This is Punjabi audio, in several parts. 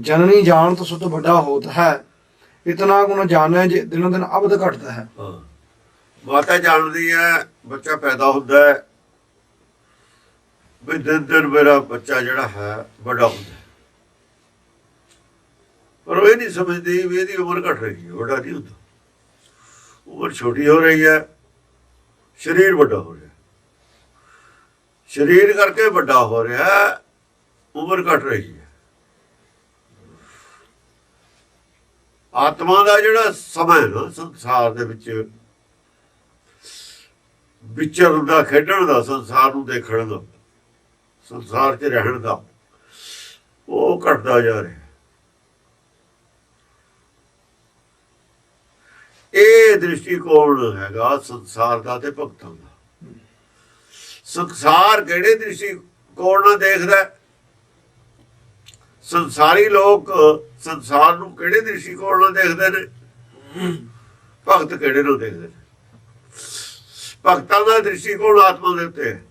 ਜਨਨੀ ਜਾਣ ਤੋਂ ਸੁਤ ਵੱਡਾ ਹੋਤ ਹੈ। ਇਤਨਾ ਗੁਣ ਜਾਣੈ ਜੇ ਦਿਨੋ ਦਿਨ ਅਬਦ ਘਟਦਾ ਹੈ। ਹਾਂ। ਮਾਤਾ ਜਾਣਦੀ ਹੈ, ਬੱਚਾ ਪੈਦਾ ਹੁੰਦਾ ਹੈ। ਵੀ ਦਿਨ ਦਿਨ ਮੇਰਾ ਬੱਚਾ ਜਿਹੜਾ ਹੈ, ਵੱਡਾ ਹੁੰਦਾ ਪਰ ਉਹ ਇਹ ਨਹੀਂ ਸਮਝਦੀ ਵੀ ਇਹਦੀ ਉਮਰ ਘਟ ਰਹੀ ਹੈ, ਵੱਡਾ ਨਹੀਂ ਹੁੰਦਾ। ਉਮਰ ਛੋਟੀ ਹੋ ਰਹੀ ਹੈ, ਸਰੀਰ ਵੱਡਾ ਹੋ ਰਿਹਾ ਸਰੀਰ ਕਰਕੇ ਵੱਡਾ ਹੋ ਰਿਹਾ ਉਮਰ ਘਟ ਰਹੀ ਹੈ। ਆਤਮਾ ਦਾ ਜਿਹੜਾ ਸਮਾਂ ਹੈ ਨਾ, ਸੰਸਾਰ ਦੇ ਵਿੱਚ, ਵਿਚਰਨ ਦਾ, ਖੇਡਣ ਦਾ, ਸੰਸਾਰ ਨੂੰ ਦੇਖਣ ਦਾ, ਸੰਸਾਰ 'ਚ ਰਹਿਣ ਦਾ, ਉਹ ਘਟਦਾ ਜਾ ਰਿਹਾ। ਇਹ ਦ੍ਰਿਸ਼ਟੀਕੋਣ ਹੈਗਾ ਸੰਸਾਰ ਦਾ ਤੇ ਭਗਤਾਂ ਦਾ। ਸੰਸਾਰ ਕਿਹੜੇ ਦ੍ਰਿਸ਼ਟੀਕੋਣ ਨਾਲ ਦੇਖਦਾ ਸੰਸਾਰੀ ਲੋਕ, ਸੰਸਾਰ ਨੂੰ ਕਿਹੜੇ ਦ੍ਰਿਸ਼ਟੀਕੋਣ ਨਾਲ ਦੇਖਦੇ ਨੇ? ਭਗਤ ਕਿਹੜੇ ਨਾਲ ਦੇਖਦੇ ਨੇ? ਭਗਤਾਂ ਦਾ ਦ੍ਰਿਸ਼ਟੀਕੋਣ ਆਤਮਾ ਦੇ ਉੱਤੇ ਹੈ।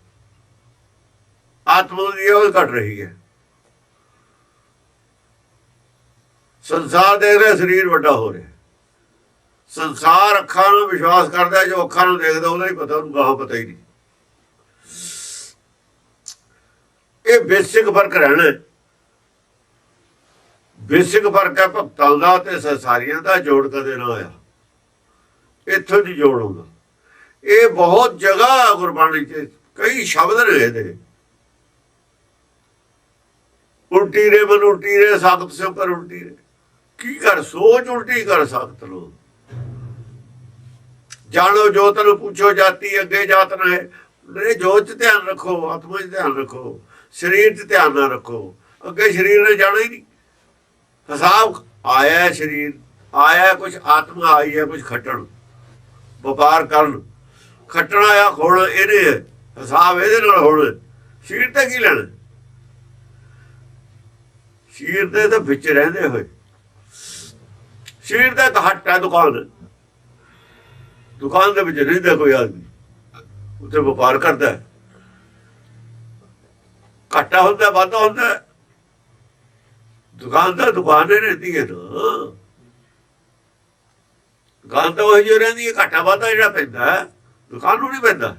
ਆਤਮਾ ਦੀ ਉਹ ਘਟ ਰਹੀ ਹੈ। ਸੰਸਾਰ ਦੇਖ ਰਿਹਾ, ਸਰੀਰ ਵੱਡਾ ਹੋ ਰਿਹਾ। ਸੰਸਾਰ ਅੱਖਾਂ ਨੂੰ ਵਿਸ਼ਵਾਸ ਕਰਦਾ ਜੋ ਅੱਖਾਂ ਨੂੰ ਦੇਖਦਾ, ਉਹਦਾ ਹੀ ਪਤਾ, ਉਹਨੂੰ ਗਾਹ ਪਤਾ ਹੀ ਨਹੀਂ। ਇਹ ਬੇਸਿਕ ਫ਼ਰਕ ਰਹਿਣਾ ਬੇਸਿਕ ਫ਼ਰਕ ਹੈ ਭਗਤਾਂ ਦਾ ਤੇ ਸੰਸਾਰੀਆਂ ਦਾ ਜੋੜ ਕਦੇ ਨਾ ਹੋਇਆ। ਇੱਥੋਂ ਦੀ ਜੋੜ ਹੁੰਦਾ ਇਹ ਬਹੁਤ ਜਗ੍ਹਾ ਗੁਰਬਾਣੀ 'ਚ, ਕਈ ਸ਼ਬਦ ਨੇ ਇਹਦੇ। ਉਲਟੀ ਰੇ ਮਨ ਉਲਟੀ ਰੇ, ਸਾਖਤ ਸਿਓ ਕਰ ਉਲਟੀ ਰੇ। ਕੀ ਕਰ, ਸੋਚ ਉਲਟੀ ਕਰ ਸਾਖਤ ਲੋ ਜਾਣੋ ਜੋਤ ਨੂੰ ਪੁੱਛੋ, ਜਾਤੀ ਅੱਗੇ ਜਾਤ ਨਾ ਹੈ। ਨੇ ਜੋਤ 'ਚ ਧਿਆਨ ਰੱਖੋ, ਆਤਮਾ 'ਚ ਧਿਆਨ ਰੱਖੋ, ਸਰੀਰ 'ਚ ਧਿਆਨ ਨਾ ਰੱਖੋ। ਅੱਗੇ ਸਰੀਰ ਨੇ ਜਾਣਾ ਹੀ ਨਹੀਂ। ਹਿਸਾਬ ਆਇਆ ਸਰੀਰ, ਆਇਆ ਹੈ ਕੁਝ ਆਤਮਾ ਆਈ ਹੈ ਕੁਝ ਖੱਟਣ, ਵਪਾਰ ਕਰਨ। ਖੱਟਣਾ ਆ ਖੋਣ ਇਹਦੇ ਹਿਸਾਬ ਇਹਦੇ ਨਾਲ ਹੋਣ। ਸਰੀਰ ਤੇ ਕੀ ਲੈਣਾ? ਸ਼ੀਰ ਦੇ ਤਾਂ ਵਿੱਚ ਰਹਿੰਦੇ ਹੋਏ। ਸਰੀਰ ਦਾ ਇੱਕ ਹੈ ਦੁਕਾਨ। ਦੁਕਾਨ ਦੇ ਵਿੱਚ ਰਹਿੰਦਾ ਕੋਈ ਆਦਮੀ, ਉੱਥੇ ਵਪਾਰ ਕਰਦਾ ਘਾਟਾ ਹੁੰਦਾ, ਵਾਧਾ ਹੁੰਦਾ ਦੁਕਾਨ ਦਾ ਦੁਕਾਨ ਹੀ ਰਹਿੰਦੀ ਹੈ ਨਾ। ਦੁਕਾਨ ਤਾਂ ਉਹ ਜੋ ਰਹਿੰਦੀ ਹੈ, ਘਾਟਾ ਵਾਧਾ ਜਿਹੜਾ ਪੈਂਦਾ ਦੁਕਾਨ ਨੂੰ ਨਹੀਂ ਪੈਂਦਾ।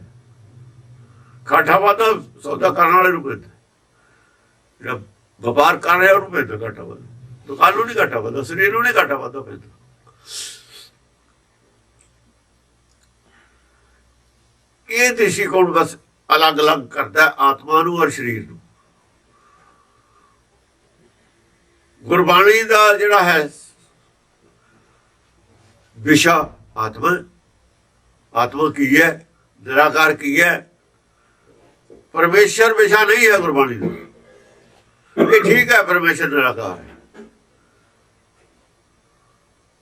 ਘਾਟਾ ਵਾਧਾ ਸੌਦਾ ਕਰਨ ਵਾਲੇ ਨੂੰ ਪੈਂਦਾ। ਜਿਹੜਾ ਵਪਾਰ ਕਰ ਰਿਹਾ ਉਹਨੂੰ ਪੈਂਦਾ ਘਾਟਾ ਵਾਧਾ। ਦੁਕਾਨ ਨੂੰ ਨਹੀਂ ਘਾਟਾ ਵਾਧਾ, ਸਰੀਰ ਨੂੰ ਨਹੀਂ ਘਾਟਾ ਵਾਧਾ ਪੈਂਦਾ। ਇਹ ਦ੍ਰਿਸ਼ਟੀਕੋਣ ਬਸ ਅਲੱਗ-ਅਲੱਗ ਕਰਦਾ ਆਤਮਾ ਨੂੰ ਔਰ ਸਰੀਰ ਨੂੰ। ਗੁਰਬਾਣੀ ਦਾ ਜਿਹੜਾ ਹੈ, ਵਿਸ਼ਾ ਆਤਮਾ ਆਤਮਾ ਕੀ ਹੈ, ਨਿਰਾਕਾਰ ਕੀ ਹੈ? ਪਰਮੇਸ਼ਰ ਵਿਸ਼ਾ ਨਹੀਂ ਹੈ ਗੁਰਬਾਣੀ ਦਾ। ਇਹ ਠੀਕ ਹੈ, ਪਰਮੇਸ਼ਰ ਨਿਰਾਕਾਰ ਹੈ।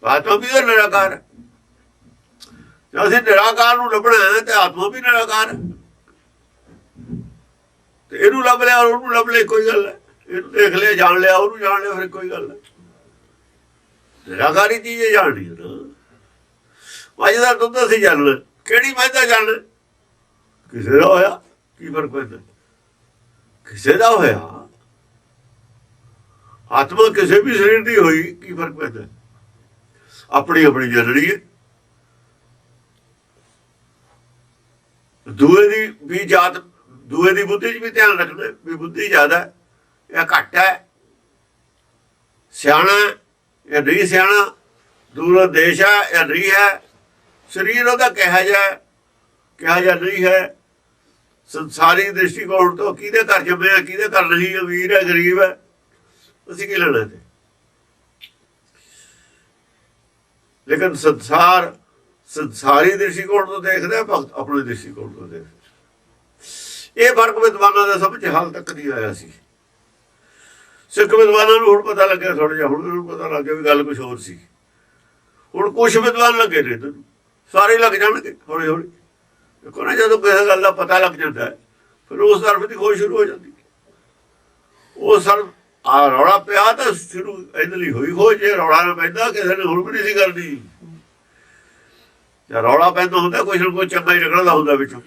ਆਤਮਾ ਵੀ ਤਾਂ ਨਿਰਾਕਾਰ। ਹੈ ਜੇ ਅਸੀਂ ਨਿਰਾਕਾਰ ਨੂੰ ਲੱਭਣਾ ਹੈ, ਤੇ ਆਤਮਾ ਵੀ ਨਿਰਾਕਾਰ ਹੈ। ਤੇ ਇਹਨੂੰ ਲੱਭ ਲਿਆ ਔਰ ਉਹਨੂੰ ਲੱਭ ਲਿਆ, ਕੋਈ ਗੱਲ ਹੈ ਦੇਖ ਲਿਆ, ਜਾਣ ਲਿਆ, ਉਹਨੂੰ ਜਾਣ ਲਿਆ, ਫਿਰ ਕੋਈ ਗੱਲ ਹੈ ਨਿਰਾਕਾਰੀ ਚੀਜ਼ ਹੈ ਜਾਣਨੀ ਨਾ। ਮੱਝ ਦਾ ਦੁੱਧ ਅਸੀਂ ਜਾਣਨਾ। ਕਿਹੜੀ ਮੱਝ ਦਾ ਜਾਣਨਾ? ਕਿਸੇ ਦਾ ਹੋਇਆ, ਕੀ ਫ਼ਰਕ ਪੈਂਦਾ? ਕਿਸੇ ਦਾ ਹੋਇਆ। ਆਤਮਾ ਕਿਸੇ ਵੀ ਸਰੀਰ ਦੀ ਹੋਈ, ਕੀ ਫ਼ਰਕ ਪੈਂਦਾ? ਆਪਣੀ ਆਪਣੀ ਜਨਣੀ ਹੈ। ਦੂਏ ਦੀ ਵੀ ਜਾਤ, ਦੂਏ ਦੀ ਬੁੱਧੀ 'ਚ ਵੀ ਧਿਆਨ ਰੱਖਣਾ, ਵੀ ਬੁੱਧੀ ਜ਼ਿਆਦਾ ਹੈ। ਜਾਂ ਘੱਟ ਹੈ। ਸਿਆਣਾ ਹੈ ਜਾਂ ਨਹੀਂ ਸਿਆਣਾ, ਦੂਰ ਦੇਸ਼ ਹੈ ਜਾਂ ਨਹੀਂ ਹੈ, ਸਰੀਰ ਉਹਦਾ ਕਿਹਾ ਜਾ ਕਿਹਾ ਜਾ ਨਹੀਂ ਹੈ। ਸੰਸਾਰੀ ਦ੍ਰਿਸ਼ਟੀਕੋਣ ਤੋਂ ਕਿਹਦੇ ਘਰ ਜੰਮਿਆ ਕਿਹਦੇ ਘਰ ਨਹੀਂ ਅਮੀਰ ਹੈ, ਗਰੀਬ ਹੈ। ਅਸੀਂ ਕੀ ਲੈਣਾ ਤੇ ਲੇਕਿਨ ਸੰਸਾਰ, ਸੰਸਾਰੀ ਦ੍ਰਿਸ਼ਟੀਕੋਣ ਤੋਂ ਦੇਖਦਾ ਭਗਤ ਆਪਣੇ ਦ੍ਰਿਸ਼ਟੀਕੋਣ ਤੋਂ ਦੇਖਦਾ ਇਹ ਫ਼ਰਕ ਵਿਦਵਾਨਾਂ ਦਾ ਸਮਝ ਹਾਲ ਤੱਕ ਨਹੀਂ ਆਇਆ ਸੀ। ਸਿੱਖ ਵਿਦਵਾਨਾਂ ਨੂੰ ਹੁਣ ਪਤਾ ਲੱਗਿਆ ਥੋੜਾ ਜਿਹਾ, ਹੁਣ ਨੂੰ ਪਤਾ ਲੱਗ ਵੀ ਗੱਲ ਕੁਝ ਹੋਰ ਸੀ। ਹੁਣ ਕੁਝ ਵਿਦਵਾਨ ਲੱਗੇ ਨੇ ਤੈਨੂੰ ਸਾਰੇ ਲੱਗ ਜਾਣਗੇ, ਹੌਲੀ ਹੌਲੀ। ਦੇਖੋ ਜਦੋਂ ਕਿਸੇ ਗੱਲ ਦਾ ਪਤਾ ਲੱਗ ਜਾਂਦਾ ਹੈ, ਫਿਰ ਉਸ ਤਰਫ ਦੀ ਖੋਜ ਸ਼ੁਰੂ ਹੋ ਜਾਂਦੀ। ਉਹ ਸਰ, ਆ ਰੌਲਾ ਪਿਆ ਤਾਂ ਸ਼ੁਰੂ ਇਹਦੇ ਲਈ ਹੋਈ ਖੋਜ, ਜੇ ਰੌਲਾ ਨਾ ਪੈਂਦਾ, ਕਿਸੇ ਨੇ ਹੁਣ ਵੀ ਨਹੀਂ ਸੀ ਕਰਨੀ। ਜੇ ਰੌਲਾ ਪੈਂਦਾ ਹੁੰਦਾ, ਕੁਛ ਨਾ ਕੁਛ ਚੰਗਾ ਹੀ ਨਿਕਲਦਾ ਹੁੰਦਾ ਵਿੱਚੋਂ।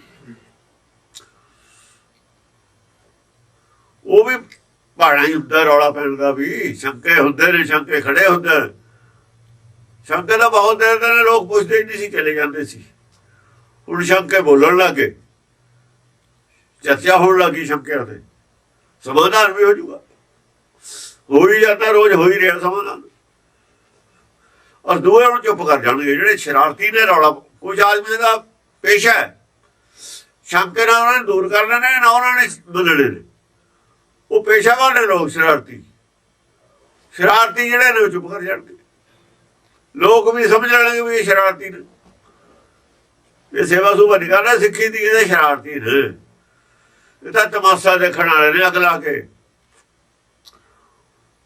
ਉਹ ਵੀ ਪਹਾੜਾਂ ਹੀ ਹੁੰਦਾ, ਰੌਲਾ ਪੈਣ ਦਾ ਵੀ, ਸ਼ੰਕੇ ਹੁੰਦੇ ਨੇ, ਸ਼ੰਕੇ ਖੜੇ ਹੁੰਦੇ। ਨੇ। ਸ਼ੰਕੇ ਦਾ ਬਹੁਤ ਦੇਰ ਦੇ ਲੋਕ ਪੁੱਛਦੇ ਹੀ ਨਹੀਂ ਸੀ, ਚਲੇ ਜਾਂਦੇ ਸੀ। ਹੁਣ ਸ਼ੰਕੇ ਬੋਲਣ ਲੱਗੇ। ਚਰਚਾ ਹੋਣ ਲੱਗੀ ਸ਼ੰਕਿਆਂ ਤੇ। ਸਮਾਧਾਨ ਵੀ ਹੋ ਜਾਊਗਾ। ਹੋ ਹੀ ਜਾਂਦਾ, ਰੋਜ਼ ਹੋ ਹੀ ਰਿਹਾ ਸਮਾਧਾਨ। ਔਰ ਦੋਵੇਂ ਨੂੰ ਚੁੱਪ ਕਰ ਜਾਣਗੇ, ਜਿਹੜੇ ਸ਼ਰਾਰਤੀ ਨੇ ਰੌਲਾ, ਕੁਝ ਆਦਮੀ ਦਾ ਪੇਸ਼ਾ ਹੈ। ਸ਼ੰਕੇ ਨਾਲ ਉਹਨਾਂ ਨੇ ਦੂਰ ਕਰਨਾ ਨੇ ਨਾ ਉਹਨਾਂ ਨੇ ਬਦਲਣੇ ਨੇ। ਉਹ ਪੇਸ਼ਾਵਰ ਨੇ ਲੋਕ ਸ਼ਰਾਰਤੀ। ਸ਼ਰਾਰਤੀ ਜਿਹੜੇ ਨੇ ਉਹ ਚੁੱਪ ਕਰ ਜਾਣਗੇ। ਲੋਕ ਵੀ ਸਮਝ ਲੈਣਗੇ ਵੀ ਇਹ ਸ਼ਰਾਰਤੀ ਨੇ। ਇਹ ਸੇਵਾ ਸੂਬਾ ਨਹੀਂ ਕਰਨਾ ਸਿੱਖੀ ਦੀ ਇਹ ਸ਼ਰਾਰਤੀ ਨੇ। ਇਹ ਤਾਂ ਤਮਾਸ਼ਾ ਦੇਖਣ ਵਾਲੇ ਨੇ ਅਗਲਾ ਕੇ।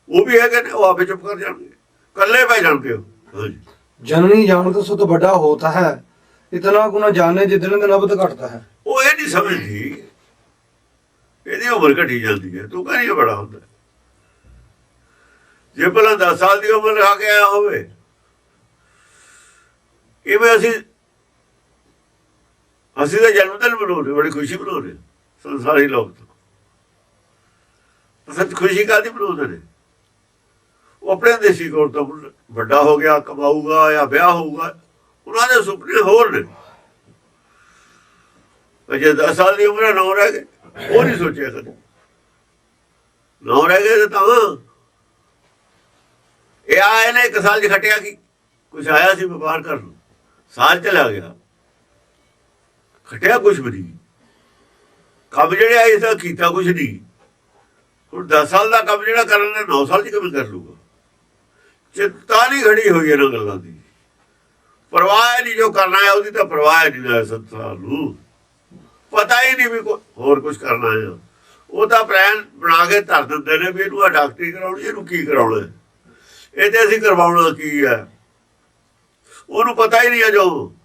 ਉਹ ਵੀ ਹੈਗੇ ਨੇ ਉਹ ਆਪੇ ਚੁੱਪ ਕਰ ਜਾਣਗੇ। ਇਕੱਲੇ ਪੈ ਜਾਣ ਪਿਓ ਜਨਨੀ ਜਾਣ ਤੋਂ ਸੁਤ ਵੱਡਾ ਹੋਤਾ ਹੈ। ਇਤਨਾ ਗੁਨਾ ਜਾਣੇ ਜਿਦਨ ਨਬਤ ਘਟਦਾ ਹੈ। ਉਹ ਇਹ ਨਹੀਂ ਸਮਝਦੀ ਇਹਦੀ ਉਮਰ ਘਟੀ ਜਾਂਦੀ ਹੈ, ਤੂੰ ਕਹਿੰਦੀ ਬੜਾ ਹੁੰਦਾ ਜੇ ਪਹਿਲਾਂ 10 ਸਾਲ ਦੀ ਉਮਰ ਰਹਾ ਕੇ ਆਇਆ ਹੋਵੇ ਇਵੇਂ ਅਸੀਂ ਅਸੀਂ ਤਾਂ ਜਨਮ ਦਿਨ ਮਨਾਉਂਦੇ ਬੜੀ ਖੁਸ਼ੀ ਮਨਾਉਂਦੇ ਸੰਸਾਰੀ ਲੋਕ ਤਾਂ। ਸੱਚ ਖੁਸ਼ੀ ਕਾਦੀ ਮਨਾਉਂਦੇ ਨੇ? ਉਹ ਆਪਣੇ ਦੇਸੀ ਕੋਲ ਤੋਂ ਵੱਡਾ ਹੋ ਗਿਆ, ਕਮਾਊਗਾ ਜਾਂ ਵਿਆਹ ਹੋਊਗਾ, ਉਹਨਾਂ ਦੇ ਸੁਪਨੇ ਹੋਰ ਨੇ। ਜੇ 10 ਸਾਲ ਦੀ ਉਮਰ ਨੌ ਰਹਿ ਗਏ। ਉਹ ਨਹੀਂ ਸੋਚਿਆ ਕਦੇ ਨੌ ਰਹਿ ਗਏ ਤਾਂ ਇਹ ਆਏ ਨੇ ਇੱਕ ਸਾਲ ਚ ਖਟਿਆ ਕੀ? ਕੁਛ ਆਇਆ ਸੀ ਵਪਾਰ ਕਰਨ। ਸਾਲ ਚਲਾ ਗਿਆ। ਖਟਿਆ ਕੁਛ ਵੀ ਕੰਮ ਜਿਹੜੇ ਆਏ ਤਾਂ ਕੀਤਾ ਕੁਛ ਨਹੀਂ। ਹੁਣ 10 ਸਾਲ ਦਾ ਕੰਮ ਜਿਹੜਾ ਕਰਨ ਦਾ 9 ਸਾਲ ਚ ਕਿਵੇਂ ਕਰ ਲੂਗਾ ਚਿੰਤਾ ਨਹੀਂ ਖੜੀ ਹੋਈ ਇਹਨਾਂ ਗੱਲਾਂ ਦੀ। ਪਰਵਾਹ ਨਹੀਂ ਜੋ ਕਰਨਾ ਹੈ, ਉਹਦੀ ਤਾਂ ਪਰਵਾਹ ਨਹੀਂ ਨਾ ਸੰਸਾਰ ਨੂੰ। ਪਤਾ ਹੀ ਨਹੀਂ ਵੀ ਕੋ- ਹੋਰ ਕੁਝ ਕਰਨਾ ਹੈ। ਉਹ ਤਾਂ ਪਲਾਨ ਬਣਾ ਕੇ ਧਰ ਦਿੰਦੇ ਨੇ ਵੀ ਇਹਨੂੰ ਆ ਡਾਕਟਰੀ ਕਰਾਉਣੀ, ਇਹਨੂੰ ਕੀ ਕਰਾਉਣਾ ਹੈ। ਇਹ ਤੇ ਅਸੀਂ ਕਰਵਾਉਣਾ ਕੀ ਹੈ? ਉਹਨੂੰ ਪਤਾ ਹੀ ਨਹੀਂ ਹੈ ਜੋ।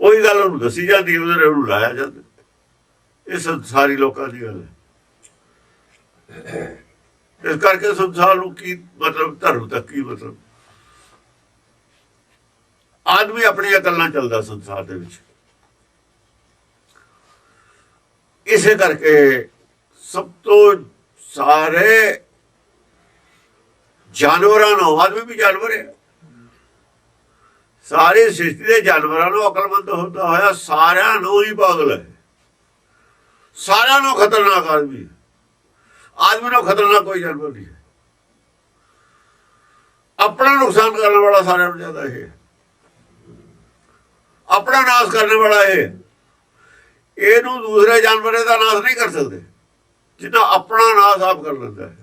ਉਹੀ ਗੱਲ ਉਹਨੂੰ ਦੱਸੀ ਜਾਂਦੀ ਉਹਦੇ ਨਾਲ ਉਹਨੂੰ ਲਾਇਆ ਜਾਂਦਾ। ਇਹ ਸੰਸਾਰੀ ਲੋਕਾਂ ਦੀ ਗੱਲ ਹੈ। ਇਸ ਕਰਕੇ ਸੰਸਾਰ ਨੂੰ ਕੀ ਮਤਲਬ, ਧਰਮ ਤੱਕ ਕੀ ਮਤਲਬ? ਆਦਮੀ ਆਪਣੀਆਂ ਗੱਲਾਂ ਚੱਲਦਾ ਸੰਸਾਰ ਦੇ ਵਿੱਚ। ਇਸੇ ਕਰਕੇ ਸਭ ਤੋਂ ਸਾਰੇ ਜਾਨਵਰਾਂ ਨੂੰ, ਆਦਮੀ ਵੀ ਜਾਨਵਰ ਹੈ। ਸਾਰੇ ਸ੍ਰਿਸ਼ਟੀ ਦੇ ਜਾਨਵਰਾਂ ਨੂੰ ਅਕਲਮੰਦ ਹੁੰਦਾ ਹੋਇਆ, ਸਾਰਿਆਂ ਨੂੰ ਹੀ ਪਾਗਲ ਹੈ। ਸਾਰਿਆਂ ਨੂੰ ਖਤਰਨਾਕ ਆਦਮੀ ਆਦਮੀ ਨੂੰ ਖਤਰਨਾਕ ਕੋਈ ਜਾਨਵਰ ਨਹੀਂ ਹੈ। ਆਪਣਾ ਨੁਕਸਾਨ ਕਰਨ ਵਾਲਾ ਸਾਰਿਆਂ ਨੂੰ ਜ਼ਿਆਦਾ ਇਹ ਹੈ। ਆਪਣਾ ਨਾਸ਼ ਕਰਨ ਵਾਲਾ ਇਹ। ਇਹਨੂੰ ਦੂਸਰੇ ਜਾਨਵਰਾਂ ਦਾ ਨਾਸ਼ ਨਹੀਂ ਕਰ ਸਕਦੇ। ਜਿੰਨਾ ਆਪਣਾ ਨਾਸ਼ ਆਪ ਕਰ ਲੈਂਦਾ ਹੈ।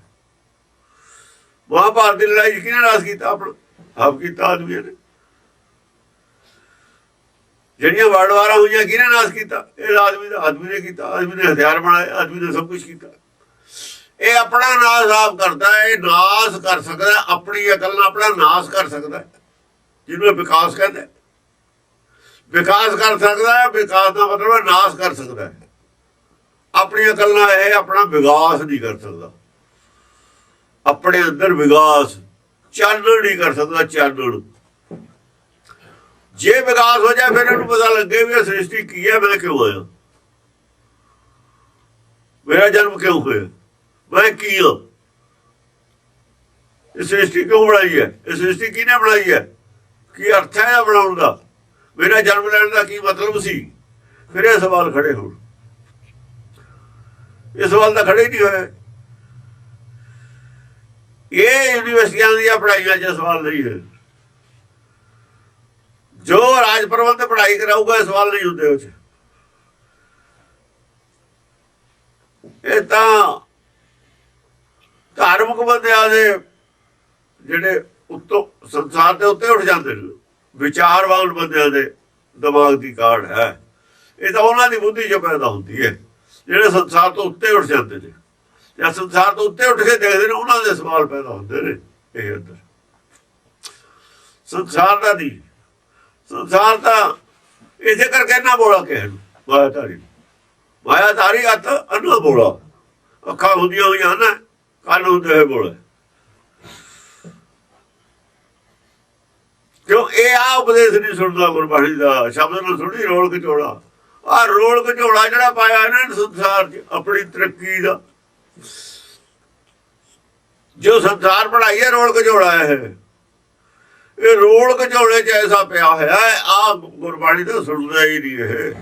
ਮਹਾਭਾਰਤ ਦੀ ਲੜਾਈ 'ਚ ਕਿਹਨੇ ਨਾਸ਼ ਕੀਤਾ? ਆਪਣਾ ਆਪ ਕੀਤਾ ਆਦਮੀ ਨੇ। ਜਿਹੜੀਆਂ ਵਰਡਵਾਰਾਂ ਹੋਈਆਂ ਕਿਹਨੇ ਨਾਸ਼ ਕੀਤਾ? ਇਹ ਆਦਮੀ ਦਾ ਆਦਮੀ ਨੇ ਕੀਤਾ। ਆਦਮੀ ਨੇ ਹਥਿਆਰ ਬਣਾਏ, ਆਦਮੀ ਨੇ ਸਭ ਕੁਝ ਕੀਤਾ। ਇਹ ਆਪਣਾ ਨਾਸ਼ ਆਪ ਕਰਦਾ ਹੈ। ਇਹ ਨਾਸ਼ ਕਰ ਸਕਦਾ ਆਪਣੀ ਅਕਲ ਨਾਲ ਆਪਣਾ ਨਾਸ਼ ਕਰ ਸਕਦਾ ਜਿਹਨੂੰ ਇਹ ਵਿਕਾਸ ਕਹਿੰਦੇ ਵਿਕਾਸ ਕਰ ਸਕਦਾ ਹੈ, ਵਿਕਾਸ ਦਾ ਮਤਲਬ ਹੈ ਨਾਸ਼ ਕਰ ਸਕਦਾ ਹੈ। ਆਪਣੀ ਅਕਲ ਨਾਲ ਇਹ ਆਪਣਾ ਵਿਕਾਸ ਨਹੀਂ ਕਰ ਸਕਦਾ। ਆਪਣੇ ਅੰਦਰ ਵਿਕਾਸ ਚਾਨਣ ਨਹੀਂ ਕਰ ਸਕਦਾ, ਚਾਨਣ। ਜੇ ਵਿਕਾਸ ਹੋ ਜਾਏ, ਫਿਰ ਇਹਨੂੰ ਪਤਾ ਲੱਗੇ ਵੀ ਇਹ ਸ੍ਰਿਸ਼ਟੀ ਕੀ ਹੈ, ਮੈਂ ਕਿਉਂ ਆਇਆ? ਮੇਰਾ ਜਨਮ ਕਿਉਂ ਹੋਇਆ? ਮੈਂ ਕੀ ਹਾਂ? ਇਹ ਸ੍ਰਿਸ਼ਟੀ ਕਿਉਂ ਬਣਾਈ ਹੈ? ਇਹ ਸ੍ਰਿਸ਼ਟੀ ਕਿਹਨੇ ਬਣਾਈ ਹੈ? ਕੀ ਅਰਥ ਹੈ ਬਣਾਉਣ ਦਾ? ਮੇਰਾ ਜਨਮ ਲੈਣ ਦਾ ਕੀ ਮਤਲਬ ਸੀ? ਫਿਰ ਇਹ ਸਵਾਲ ਖੜੇ ਹੋਣ। ਇਹ ਸਵਾਲ ਤਾਂ ਖੜੇ ਨਹੀਂ ਹੋਏ। ਇਹ ਯੂਨੀਵਰਸਿਟੀਆਂ ਦੀਆਂ ਪੜ੍ਹਾਈਆਂ 'ਚ ਸਵਾਲ ਨਹੀਂ ਹੈ ਜੋ ਰਾਜ ਪ੍ਰਬੰਧ ਪੜ੍ਹਾਈ ਕਰਾਊਗਾ, ਇਹ ਸਵਾਲ ਨਹੀਂ ਹੁੰਦੇ ਉਹ ਇਹ ਤਾਂ ਧਾਰਮਿਕ ਬੰਦਿਆਂ ਦੇ ਜਿਹੜੇ ਉੱਤੋਂ ਸੰਸਾਰ ਦੇ ਉੱਤੇ ਉੱਠ ਜਾਂਦੇ ਨੇ। ਵਿਚਾਰਵਾਨ ਬੰਦਿਆਂ ਦੇ ਦਿਮਾਗ ਦੀ ਕਾਢ ਹੈ। ਇਹ ਤਾਂ ਉਹਨਾਂ ਦੀ ਬੁੱਧੀ 'ਚ ਪੈਦਾ ਹੁੰਦੀ ਹੈ। ਜਿਹੜੇ ਸੰਸਾਰ ਤੋਂ ਉੱਤੇ ਉੱਠ ਜਾਂਦੇ ਨੇ, ਜਾਂ ਸੰਸਾਰ ਤੋਂ ਉੱਤੇ ਉੱਠ ਕੇ ਦੇਖਦੇ ਨੇ, ਉਹਨਾਂ ਦੇ ਸਵਾਲ ਪੈਦਾ ਹੁੰਦੇ ਨੇ ਇਹ ਅੰਦਰ। ਸੰਸਾਰ ਦਾ ਨਹੀਂ। ਸੰਸਾਰ ਦਾ ਇਸੇ ਕਰਕੇ ਨਾ ਬੋਲਾ ਨੂੰ ਮਾਇਆ ਧਾਰੀ ਮਾਇਆ ਧਾਰੀ ਹੱਥ ਅੰਨਾ ਬੋਲਾ। ਅੱਖਾਂ ਹੁੰਦੀਆਂ ਹੋਈਆਂ ਨਾ ਕੰਨ ਹੁੰਦੇ ਹੋਏ ਬੋਲੇ। ਕਿਉਂ? ਇਹ ਆ ਉਪਦੇਸ਼ ਨਹੀਂ ਸੁਣਦਾ ਗੁਰਬਾਣੀ ਦਾ, ਸ਼ਬਦ ਨੂੰ ਸੁਣੀ ਰੋਲ ਕੇ ਆ ਰੋਲ ਘਝੋਲਾ ਜਿਹੜਾ ਪਾਇਆ ਇਹਨਾਂ ਨੇ ਸੰਸਾਰ 'ਚ, ਆਪਣੀ ਤਰੱਕੀ ਦਾ। ਜੋ ਸੰਸਾਰ ਬਣਾਈਏ ਰੋਲ ਘਝੋਲਾ ਹੈ ਇਹ। ਰੋਲ ਘਝੋਲੇ 'ਚ ਐਸਾ ਪਿਆ ਹੋਇਆ ਹੈ ਆ ਗੁਰਬਾਣੀ ਦਾ ਸੁਣਦਾ ਹੀ ਨਹੀਂ ਇਹ।